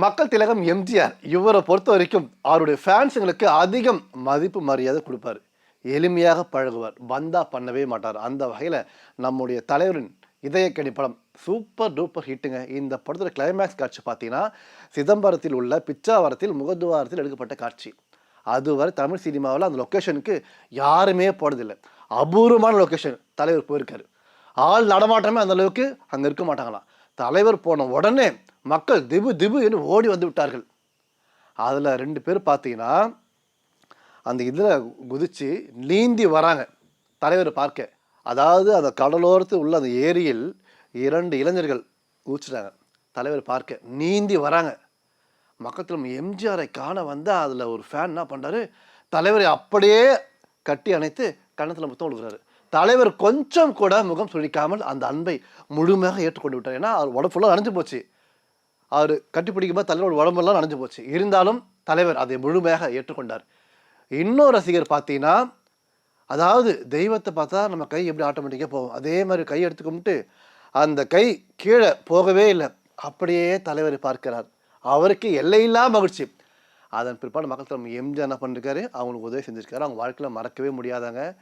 மக்கள் திலகம் எம்ஜிஆர் இவரை பொறுத்த வரைக்கும் அவருடைய ஃபேன்ஸுங்களுக்கு அதிகம் மதிப்பு மரியாதை கொடுப்பாரு. எளிமையாக பழகுவார். பந்தா பண்ணவே மாட்டார். அந்த வகையில் நம்முடைய தலைவரின் இதயக்கணி படம் சூப்பர் டூப்பர் ஹிட்டுங்க இந்த படத்தோட கிளைமேக்ஸ் காட்சி பார்த்தீங்கன்னா சிதம்பரத்தில் உள்ள பிச்சாவரத்தில் முகத்துவாரத்தில் எடுக்கப்பட்ட காட்சி. அதுவரை தமிழ் சினிமாவில் அந்த லொக்கேஷனுக்கு யாருமே போனதில்லை. அபூர்வமான லொக்கேஷன் தலைவர் போயிருக்காரு. ஆள் நடமாட்டமே அந்த அளவுக்கு அங்கே இருக்க மாட்டாங்களாம். தலைவர் போன உடனே மக்கள் திபு திபு என்று ஓடி வந்து விட்டார்கள். அதில் ரெண்டு பேர் பார்த்தீங்கன்னா அந்த இதில் குதித்து நீந்தி வராங்க. தலைவர் பார்க்க. அதாவது அந்த கடலோரத்து உள்ள அந்த ஏரியில் இரண்டு இளைஞர்கள் ஊச்சிட்டாங்க தலைவர் பார்க்க. நீந்தி வராங்க. மக்கள் நம்ம எம்ஜிஆரை காண வந்தால் அதில் ஒரு ஃபேன் என்ன பண்ணுறாரு தலைவரை அப்படியே கட்டி அணைத்து கன்னத்தில் முத்தம் கொடுக்குறாரு தலைவர் கொஞ்சம் கூட முகம் சுழிக்காமல் அந்த அன்பை முழுமையாக ஏற்றுக்கொண்டு விட்டார் ஏன்னா அவர் உடம்பு ஃபுல்லாக நனைஞ்சு போச்சு. அவர் கட்டிப்பிடிக்கும்போது தலைவரோட உடம்பெல்லாம் நனைஞ்சு போச்சு. இருந்தாலும் தலைவர் அதை முழுமையாக ஏற்றுக்கொண்டார். இன்னொரு ரசிகர் பார்த்தீங்கன்னா அதாவது தெய்வத்தை பார்த்தா நம்ம கை எப்படி ஆட்டோமேட்டிக்காக போகும். அதே மாதிரி கை எடுத்து கும்பிட்டு அந்த கை கீழே போகவே இல்லை. அப்படியே தலைவரை பார்க்கிறார். அவருக்கு எல்லையில்லா மகிழ்ச்சி. அதன் பிற்பாடு மக்கள் தலைமை எம்ஜி என்ன பண்ணிருக்காரு? அவங்களுக்கு உதவி செஞ்சுருக்காரு. அவங்க வாழ்க்கையில் மறக்கவே முடியாதாங்க.